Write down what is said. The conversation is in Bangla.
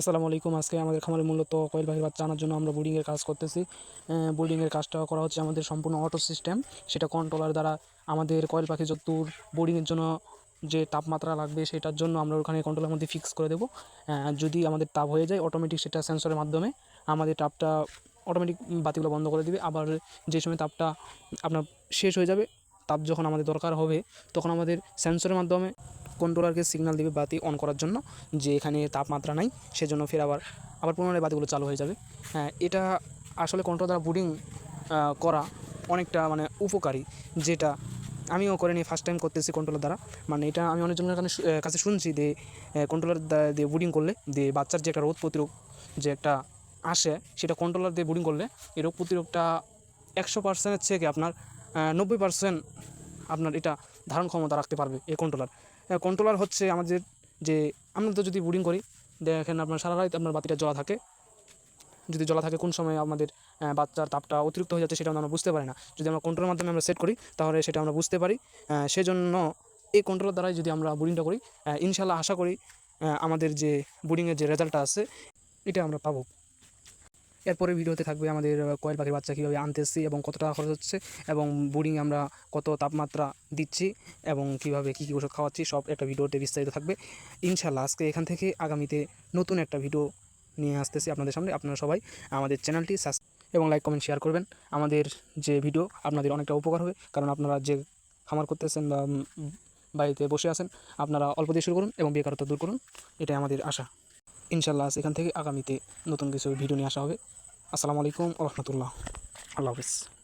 আসসালামু আলাইকুম। আজকে আমাদের খামারে মূলত কয়েল পাখির বাচ্চা আনার জন্য আমরা বোর্ডিংয়ের কাজ করতেছি। বোর্ডিংয়ের কাজটা করা হচ্ছে আমাদের সম্পূর্ণ অটো সিস্টেম সেটা কন্ট্রোলার দ্বারা আমাদের কয়েল পাখি যতদূর বোর্ডিংয়ের জন্য যে তাপমাত্রা লাগবে সেটার জন্য আমরা ওখানে কন্ট্রোলের মধ্যে ফিক্স করে দেবো। যদি আমাদের তাপ হয়ে যায় অটোমেটিক সেটা সেন্সরের মাধ্যমে আমাদের তাপটা অটোমেটিক বাতিগুলো বন্ধ করে দিবে। আবার যে সময় তাপটা আপনার শেষ হয়ে যাবে, তাপ যখন আমাদের দরকার হবে, তখন আমাদের সেন্সরের মাধ্যমে কন্ট্রোলারকে সিগন্যাল দিবে বাতি অন করার জন্য যে এখানে তাপমাত্রা নাই, সেজন্য ফের আবার আবার পুনরায় বাতিগুলো চালু হয়ে যাবে। হ্যাঁ এটা আসলে কন্ট্রোল দ্বারা বুডিং করা অনেকটা মানে উপকারী, যেটা আমিও করে নিয়ে ফার্স্ট টাইম করতেছি কন্ট্রোলার দ্বারা। মানে এটা আমি অনেকজনের কাছে কাছে শুনছি যে কন্ট্রোলার দিয়ে বুডিং করলে, দিয়ে বাচ্চার যে একটা রোদ প্রতিরোধ যে একটা আসে, সেটা কন্ট্রোলার দিয়ে বুডিং করলে এই রোগ প্রতিরোধটা একশো পার্সেন্টের থেকে আপনার নব্বই পার্সেন্ট আপনার এটা ধারণ ক্ষমতা রাখতে পারবে এই কন্ট্রোলার কন্ট্রোলার হচ্ছে আমাদের যে, আমরা তো যদি বুডিং করি, দেখেন আপনার সারা রাত আপনার বাতিটা জ্বলা থাকে। যদি জ্বলা থাকে, কোন সময় আমাদের বাচ্চার তাপটা অতিরিক্ত হয়ে যাচ্ছে, সেটা আমরা বুঝতে পারি না। যদি আমরা কন্ট্রোলের মাধ্যমে আমরা সেট করি, তাহলে সেটা আমরা বুঝতে পারি। সেজন্য এই কন্ট্রোলের দ্বারাই যদি আমরা বুডিংটা করি ইনশাল্লাহ আশা করি আমাদের যে বুডিংয়ের যে রেজাল্টটা আছে, এটা আমরা পাবো। এরপরে ভিডিওতে থাকবে আমাদের কয়েল পাখির বাচ্চা কীভাবে আনতেছি এবং কত টাকা খরচ হচ্ছে এবং বুডিং আমরা কত তাপমাত্রা দিচ্ছি এবং কীভাবে কী কী ওষুধ খাওয়াচ্ছি, সব একটা ভিডিওতে বিস্তারিত থাকবে। ইনশাল্লাহ আজকে এখান থেকে আগামীতে নতুন একটা ভিডিও নিয়ে আসতেছি আপনাদের সামনে। আপনারা সবাই আমাদের চ্যানেলটি সাবস্ক্রাইব এবং লাইক, কমেন্ট, শেয়ার করবেন। আমাদের যে ভিডিও, আপনাদের অনেকটা উপকার হবে। কারণ আপনারা যে খামার করতেছেন বা বাড়িতে বসে আছেন, আপনারা অল্প দিয়ে শুরু করুন এবং বেকারত্ব দূর করুন। এটাই আমাদের আশা। ইনশাল্লাহ এখান থেকে আগামীতে নতুন কিছু ভিডিও নিয়ে আসা হবে। আসসালামু আলাইকুম রহমতুল্লাহ। আল্লাহ হাফিজ।